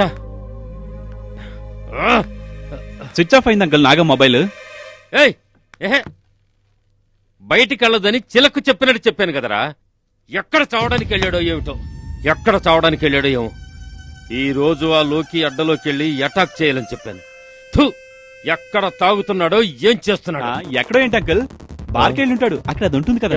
ఆ! Switch off అయింది uncle Naga mobile. ఏయ్ ఏహే. బయటికి వెళ్ళదని చిలకు చెప్పినట్టు చెప్పాను కదరా. ఎక్కడ చావడానికి వెళ్ళాడో ఏమిటో ఎక్కడ చావడానికి వెళ్ళాడో ఏమో. ఈ రోజు ఆ లోకి అడ్డలోకి వెళ్ళి అటాక్ చేయాలని చెప్పాను. థు ఎక్కడ తాగుతున్నాడో ఏం చేస్తున్నాడో. ఎక్కడో ఏంటి అంకుల్? బార్కి వెళ్ళి ఉంటాడు అక్కడ అది ఉంటుంది కదా.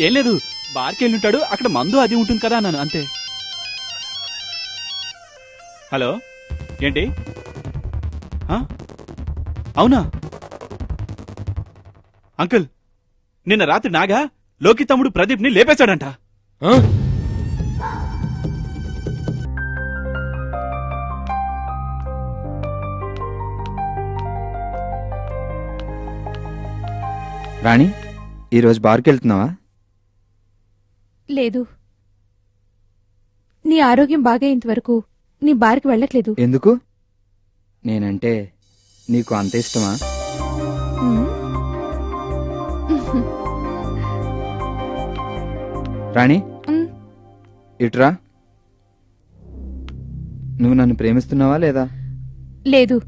ఏం లేదు బార్కి వెళ్ళి ఉంటాడు అక్కడ మందు అది ఉంటుంది కదా అన్నాను అంతే. హలో ఏంటి? ఆ? అవునా? అంకుల్ నిన్న రాత్రి నాగా లోకి తమ్ముడు ప్రదీప్ని లేపేశాడంట. ఆ? రాణి ఈరోజు బార్కి వెళ్తున్నావా? లేదు. నీ ఆరోగ్యం బాగయ్యేంత వరకు నీ బార్కి వెళ్ళట్లేదు. ఎందుకు? నేనంటే నీకు అంత ఇష్టమా? రాణి? ఇటురా. నువ్వు నన్ను ప్రేమిస్తున్నావా లేదా? లేదు.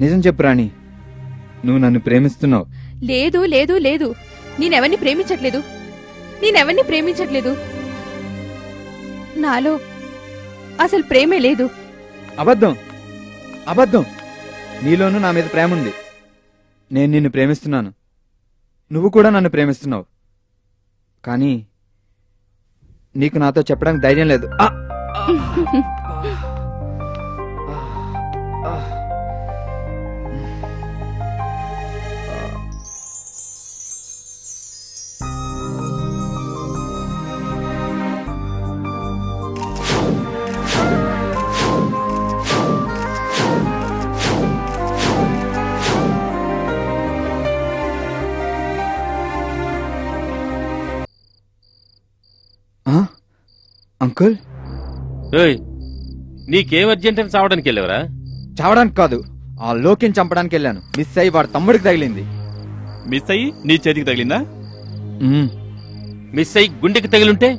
నిజం చెప్పు రాణి. నువ్వు నన్ను ప్రేమిస్తున్నావు. లేదు లేదు లేదు. నేనెవరిని ప్రేమించట్లేదు. నేనెవరిని ప్రేమించట్లేదు. నాలో అసలు ప్రేమే లేదు. అబద్ధం. అబద్ధం. నీలోనూ నా మీద ప్రేమ ఉంది నేను నిన్ను ప్రేమిస్తున్నాను. నువ్వు కూడా నన్ను ప్రేమిస్తున్నావు. కానీ నీకు నాతో చెప్పడానికి ధైర్యం లేదు. అంకుల్? ఏయ్ నీకేం అర్జెంట్ అని చావడానికి వెళ్ళావరా? చావడానికి కాదు ఆ లోకిని చంపడానికి వెళ్ళాను. మిస్ అయ్యి వాడు తమ్ముడికి తగిలింది. మిస్ అయ్యి నీ చేతికి తగిలిందా? మ్మ్. మిస్ అయ్యి గుండెకి తగిలుంటే?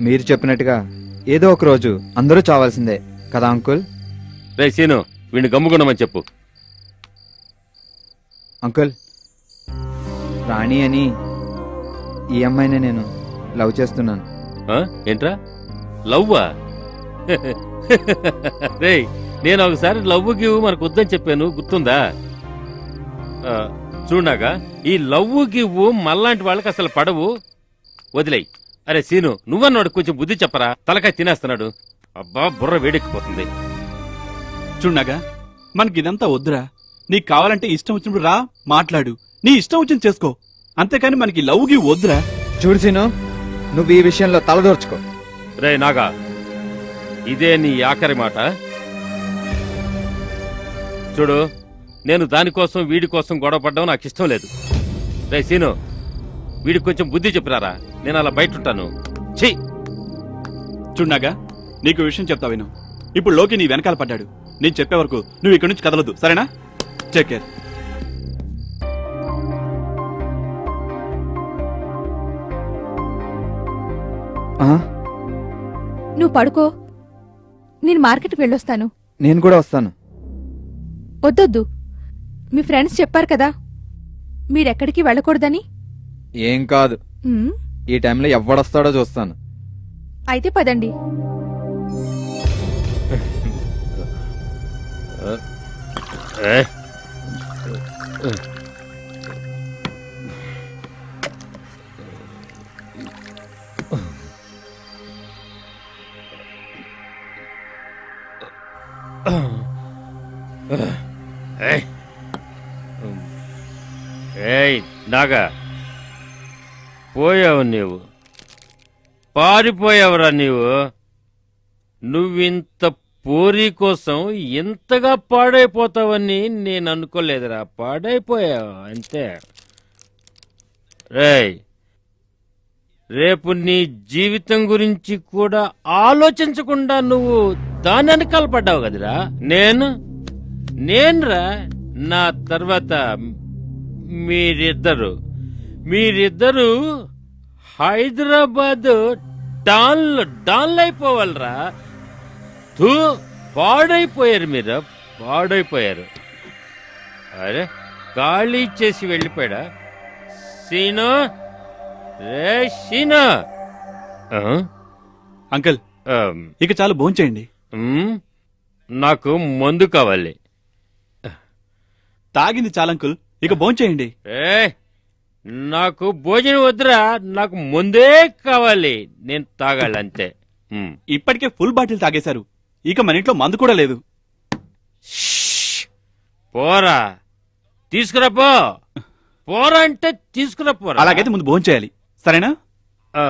మీరు చెప్పినట్టుగా ఏదో ఒక రోజు అందరూ చావాల్సిందే. కదా అంకుల్? రే సీను వీడిని గమ్ముకున్నామని చెప్పు. అంకుల్ రాణి అని ఈ అమ్మాయిని నేను లవ్ చేస్తున్నాను. ఆ? ఏంట్రా? లవ్వా? రే నేను ఒకసారి లవ్ గివ్ మనకు వద్దని చెప్పాను గుర్తుందా? ఆ, చూడనాగా ఈ లవ్ గివ్ మళ్ళాంటి వాళ్ళకి అసలు పడవు. వదిలేయ్. అరే సీను నువ్వన్నాడు కొంచెం బుద్ధి చెప్పరా? తలకాయ తినేస్తున్నాడు. అబ్బా బుర్ర వేడెక్కిపోతుంది. చూడనాగా మనకి ఇదంతా వద్దురా. నీకు కావాలంటే ఇష్టం వచ్చినప్పుడు రా మాట్లాడు. నీ ఇష్టం వచ్చింది చేసుకో. అంతేకాని మనకి లవ్కి వద్దురా. చూడు సీను నువ్వు ఈ విషయంలో తలదోర్చుకో. రే నాగా ఇదే నీ ఆఖరి మాట? చూడు నేను దానికోసం వీడి కోసం గొడవ పడ్డం నాకు ఇష్టం లేదు. రే సీను వీడికి కొంచెం బుద్ధి చెప్పినారా నేను అలా బయట ఉంటాను ఛీ చూడనాగా నీకు విషయం చెప్తా విను. ఇప్పుడు లోకి నీ వెనకాల పడ్డాడు. నేను చెప్పే వరకు నువ్వు ఇక్కడి నుంచి కదలదు సరేనా? టేక్ కేర్ ఆ, నువ్వు పడుకో. నేను మార్కెట్కి వెళ్ళొస్తాను. నేను కూడా వస్తాను. వద్దొద్దు. మీ ఫ్రెండ్స్ చెప్పారు కదా మీరెక్కడికి వెళ్ళకూడదని? ఏం కాదు. ఉమ్, ఈ టైంలో ఎవడొస్తాడో చూస్తాను. అయితే పదండి. ఏయ్ నాగా పోయావు నీవు. పారిపోయావురా నీవు. నువ్వింత పోరీ కోసం ఇంతగా పాడైపోతావని నేను అనుకోలేదురా. పాడైపోయావు అంతే. రే రేపు నీ జీవితం గురించి కూడా ఆలోచించకుండా నువ్వు దాని వెనకాల పడ్డావు కదరా? నేను? నేనురా? నా తర్వాత మీరిద్దరు. మీరిద్దరు హైదరాబాద్ డాన్లు డాన్లు అయిపోవాలరా తూ పాడైపోయారు మీరు పాడైపోయారు. అరే ఖాళీ చేసి వెళ్ళిపోయాడా? సీను రే సీను? అంకుల్ ఇక చాలు భోంచేయండి. నాకు మందు కావాలి. తాగింది చాలు అంకుల్ ఇక భోంచేయండి ఏ నాకు భోజనం వద్దురా నాకు ముందే కావాలి నేను తాగాలి అంతే. ఇప్పటికే ఫుల్ బాటిల్ తాగేశారు ఇక మన ఇంట్లో మందు కూడా లేదు! పోరా తీసుకురా పో పోరా అంటే తీసుకురా పోరా అలాగైతే ముందు భోంచేయాలి సరేనా ఆ,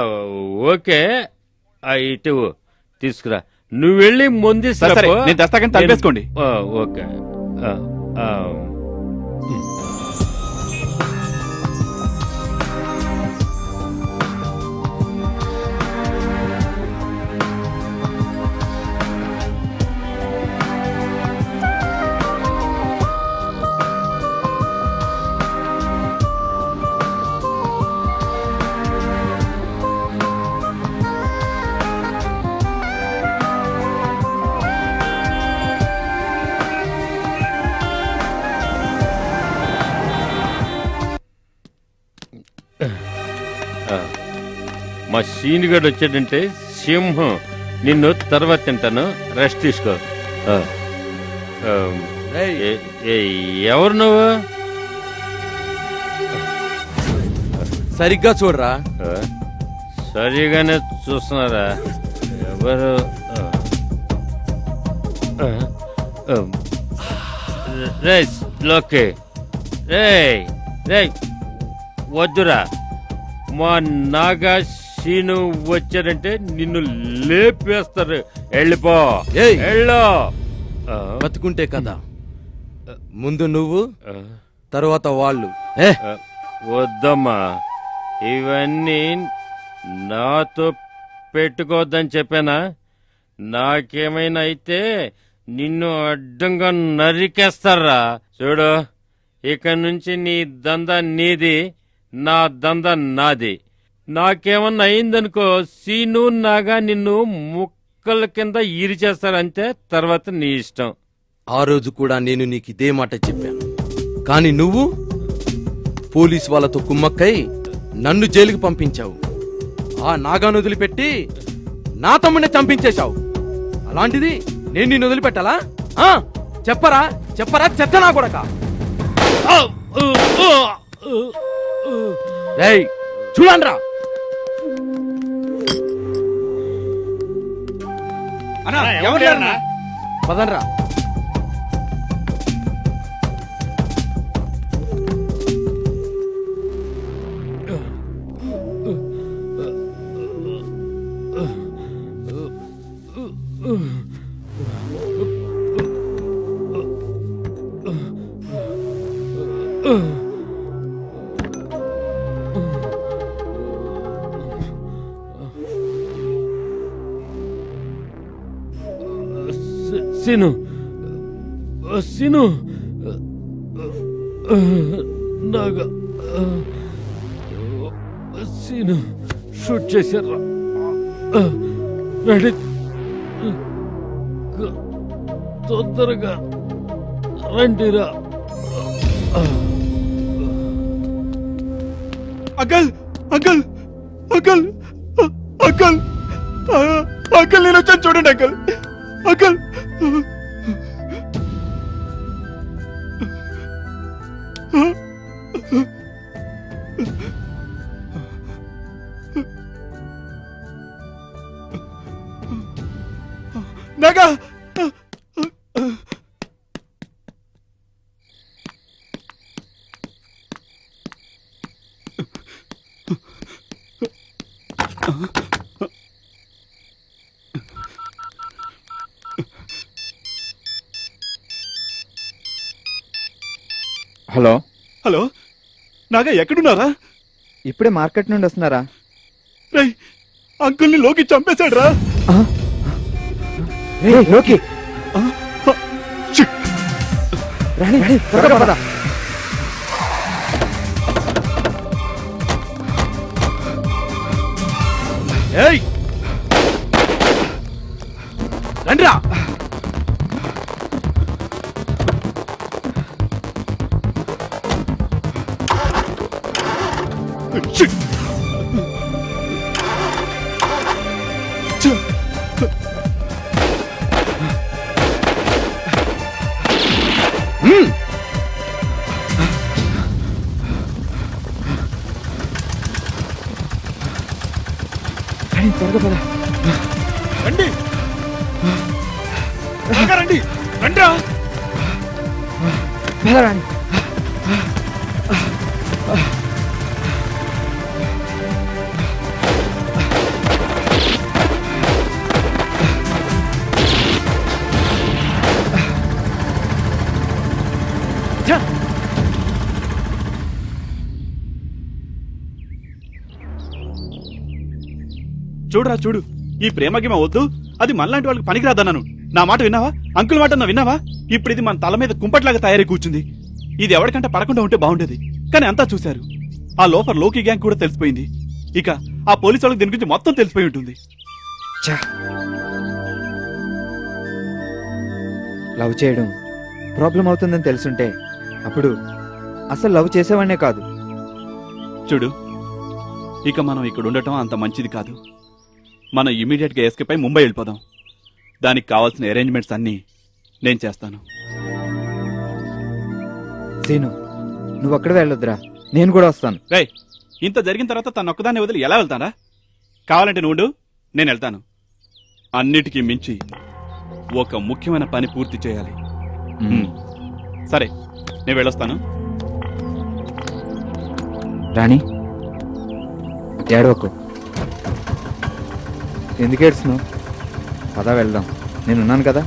ఓకే ఆ, ఇటు తీసుకురా నువ్వు వెళ్ళి ముందు సరే, సరే. నేను తలుపేసుకోండి. ఓకే ఆ, ఆ. ఆ. మా సీనిగాడు వచ్చాడంటే సింహం. నిన్ను తర్వాత తింటాను. రెస్ట్ తీసుకో. ఆ. ఆ, ఏ- ఏ, ఎవరు నువ్వు? సరిగ్గా చూడరా? ఆ, సరిగానే చూస్తున్నారా? ఎవరు? ఆ. ఆ, ఆ. రే లోకే. రే రే వద్దురా. మా నాగా సీను వచ్చారంటే నిన్ను లేపేస్తారు. వెళ్ళిపో. ఏయ్! వెళ్ళు. ఆ, బతుకుంటే కదా. ముందు నువ్వు. తరువాత వాళ్ళు. ఏ? వద్దమ్మా. ఇవన్నీ నాతో పెట్టుకోవద్దని చెప్పానా? నాకేమైనా అయితే నిన్ను అడ్డంగా నరికేస్తారా? చూడు ఇక నుంచి నీ దంద నీది నా దంద నాది. నాకేమన్నా అయిందనుకో సీను నాగా నిన్ను ముక్కల కింద ఈరిచేస్తారంతే తర్వాత నీ ఇష్టం. ఆ రోజు కూడా నేను నీకు ఇదే మాట చెప్పాను. కానీ నువ్వు పోలీస్ వాళ్ళతో కుమ్మక్కై నన్ను జైలుకి పంపించావు. ఆ నాగాను వదిలిపెట్టి నా తమ్ముడిని చంపించేశావు. అలాంటిది నేను నిన్ను వదిలిపెట్టాలా? ఆ చెప్పరా చెప్పరా చెత్త నా కొడక. రేయ్ చూడండ్రా. అన్నా, ఎవరు లేరన్నా? పదండ్రా సీను సీను నాగా సీను షూట్ చేశారా? రెడీ తొందరగా రండిరా అంకల్ అంకల్ అంకల్ అంకల్ ఆ, అంకల్ నేను వచ్చాను చూడండి uncle. Uncle Naga hello Naga ఎక్కడున్నారా? ఇప్పుడే మార్కెట్ నుండి వస్తున్నారా? అంకుల్ని లోకి చంపేశాడు రా లోకి. రాణి రాణి త్వరగా పద. ఏయ్ చూడురా చూడు. ఈ ప్రేమగిమ వద్దు. అది మనలాంటి వాళ్ళకి పనికిరాదన్నాను. నా మాట విన్నావా? అంకుల్ మాట అన్నా విన్నావా? ఇప్పుడు ఇది మన తల మీద కుంపట్లాగా తయారై కూర్చుంది. ఇది ఎవరికంటే పడకుండా ఉంటే బాగుండేది. కానీ అంతా చూశారు. ఆ లోఫర్లోకి గ్యాంగ్ కూడా తెలిసిపోయింది. ఇక ఆ పోలీసు వాళ్ళకి దీని గురించి మొత్తం తెలిసిపోయి ఉంటుంది. లవ్ చేయడం ప్రాబ్లం అవుతుందని తెలుసుంటే అప్పుడు అసలు లవ్ చేసేవాడినే కాదు. చూడు ఇక మనం ఇక్కడ ఉండటం అంత మంచిది కాదు. మనం ఇమీడియట్గా ఎస్కేప్ అయి ముంబై వెళ్ళిపోదాం. దానికి కావాల్సిన అరేంజ్మెంట్స్ అన్నీ నేను చేస్తాను. సీను నువ్వు అక్కడ వెళ్ళొద్దురా. నేను కూడా వస్తాను. రేయ్ ఇంత జరిగిన తర్వాత తన ఒక్కదాన్ని వదిలి ఎలా వెళ్తానా? కావాలంటే నువ్వు నేను వెళ్తాను. అన్నిటికీ మించి ఒక ముఖ్యమైన పని పూర్తి చేయాలి. సరే నేను వెళ్ళొస్తాను. రాణి ఏడవకు. ఎందుకు ఏడుస్తున్నావు? పదా వెళ్దాం. నేనున్నాను కదా.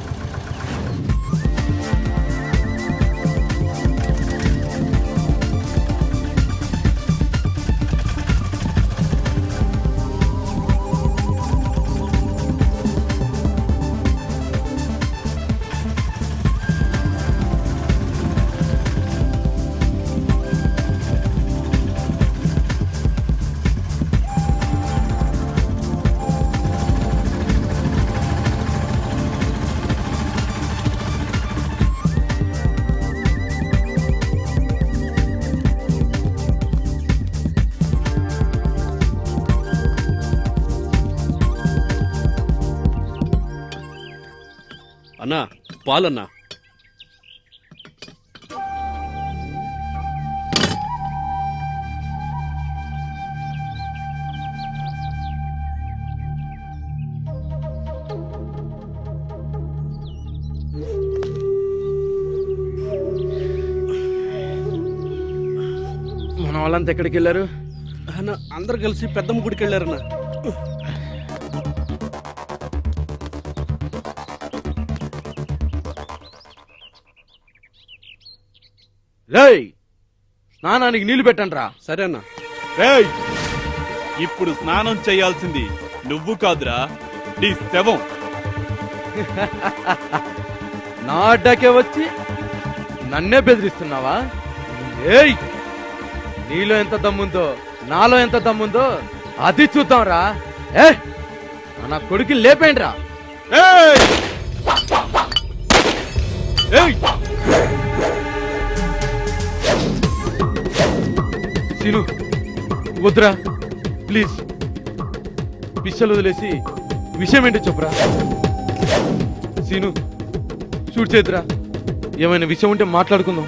పాలన్నా. మన వాళ్ళంతా ఎక్కడికి వెళ్ళారు అన్న అందరు కలిసి పెద్దమ్మ గుడికి వెళ్ళారన్నా రేయ్ స్నానానికి నీళ్ళు పెట్టండి రా సరే అన్నా. రేయ్ ఇప్పుడు స్నానం చేయాల్సింది నువ్వు కాదురా నీ శవం. నా అడ్డాకే వచ్చి నన్నే బెదిరిస్తున్నావా? ఏయ్ నీలో ఎంత దమ్ముందో నాలో ఎంత దమ్ముందో అది చూద్దాంరా. ఏ నా కొడుకు లేపేండి రా ఏయ్! ఏయ్! సీను వద్దురా ప్లీజ్. పిచ్చలు వదిలేసి విషయం ఏంటో చెప్పురా. సీను షూట్ చేద్దురా. ఏమైనా విషయం ఉంటే మాట్లాడుకుందాం.